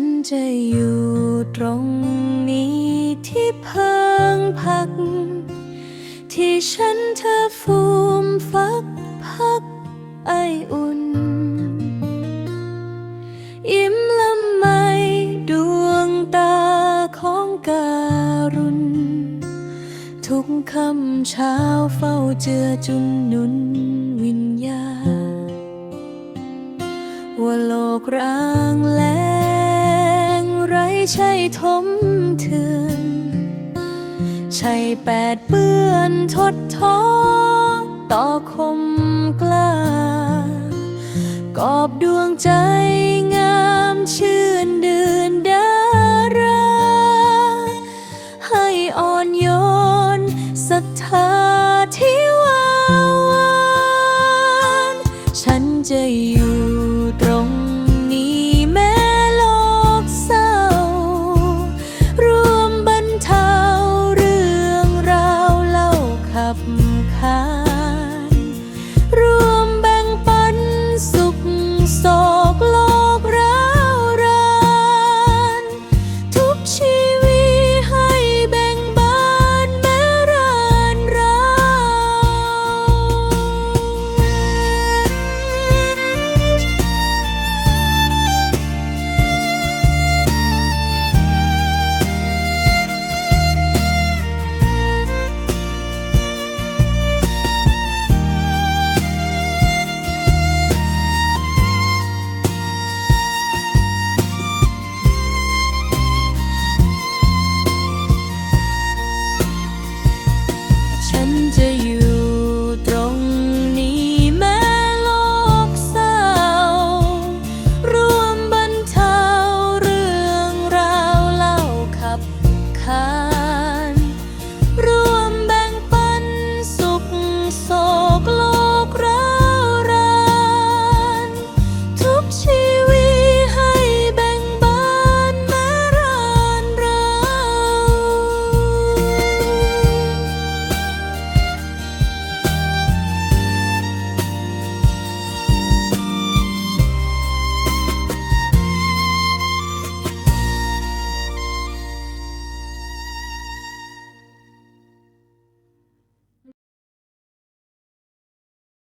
ฉันจะอยู่ตรงนี้ที่เพิงพัก ที่ฉันเธอฟูมฟักพักไออุ่น ยิ้มละไมดวงตาของการุณ ทุกคำเช้าเฝ้าเจือจุนนุนวิญญาว่าโลกร้างแรงไร ใช่ทมถึง ใช่แปดเปื้อนทดท้อต่อคมกล้ากอบดวงใจงามชื่นดืนดารา ให้อ่อนโยนศรัทธาที่วาวานฉันจะอยู่